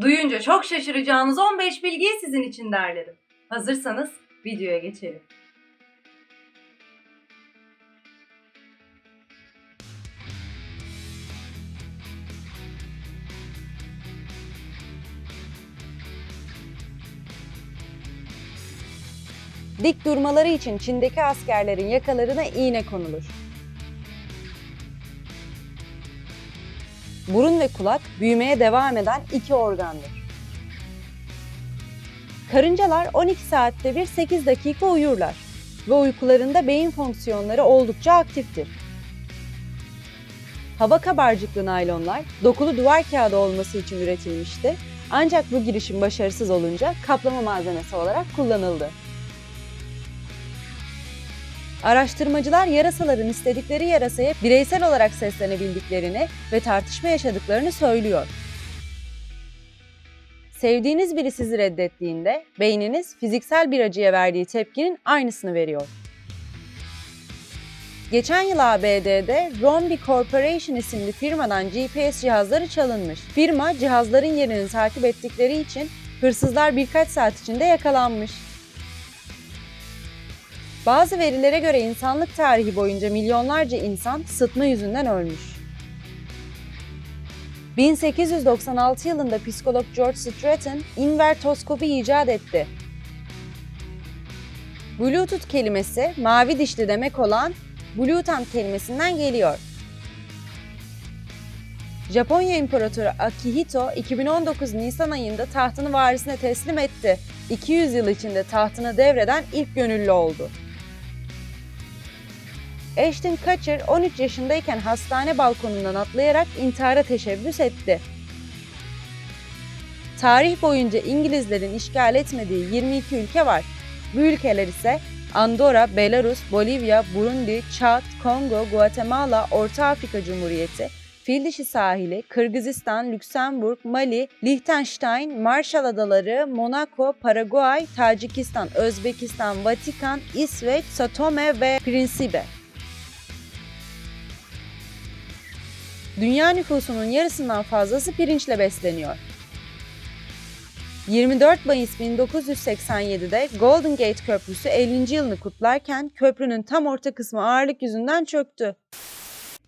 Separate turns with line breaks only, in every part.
Duyunca çok şaşıracağınız 15 bilgiyi sizin için derledim. Hazırsanız videoya geçelim.
Dik durmaları için Çin'deki askerlerin yakalarına iğne konulur. Burun ve kulak büyümeye devam eden iki organdır. Karıncalar 12 saatte bir 8 dakika uyurlar ve uykularında beyin fonksiyonları oldukça aktiftir. Hava kabarcıklı naylonlar dokulu duvar kağıdı olması için üretilmişti ancak bu girişim başarısız olunca kaplama malzemesi olarak kullanıldı. Araştırmacılar yarasaların istedikleri yarasaya bireysel olarak seslenebildiklerini ve tartışma yaşadıklarını söylüyor. Sevdiğiniz biri sizi reddettiğinde beyniniz fiziksel bir acıya verdiği tepkinin aynısını veriyor. Geçen yıl ABD'de Rombi Corporation isimli firmadan GPS cihazları çalınmış. Firma cihazların yerini takip ettikleri için hırsızlar birkaç saat içinde yakalanmış. Bazı verilere göre insanlık tarihi boyunca milyonlarca insan sıtma yüzünden ölmüş. 1896 yılında psikolog George Stratton invertoskopi icat etti. Bluetooth kelimesi mavi dişli demek olan Bluetooth kelimesinden geliyor. Japonya İmparatoru Akihito 2019 Nisan ayında tahtını varisine teslim etti. 200 yıl içinde tahtını devreden ilk gönüllü oldu. Ashton Kutcher 13 yaşındayken hastane balkonundan atlayarak intihara teşebbüs etti. Tarih boyunca İngilizlerin işgal etmediği 22 ülke var. Bu ülkeler ise Andorra, Belarus, Bolivya, Burundi, Çad, Kongo, Guatemala, Orta Afrika Cumhuriyeti, Fildişi sahili, Kırgızistan, Lüksemburg, Mali, Liechtenstein, Marshall Adaları, Monaco, Paraguay, Tacikistan, Özbekistan, Vatikan, İsveç, Satome ve Principe. Dünya nüfusunun yarısından fazlası pirinçle besleniyor. 24 Mayıs 1987'de Golden Gate Köprüsü 50. yılını kutlarken köprünün tam orta kısmı ağırlık yüzünden çöktü.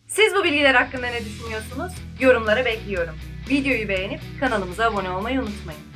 Siz bu bilgiler hakkında ne düşünüyorsunuz? Yorumlara bekliyorum. Videoyu beğenip kanalımıza abone olmayı unutmayın.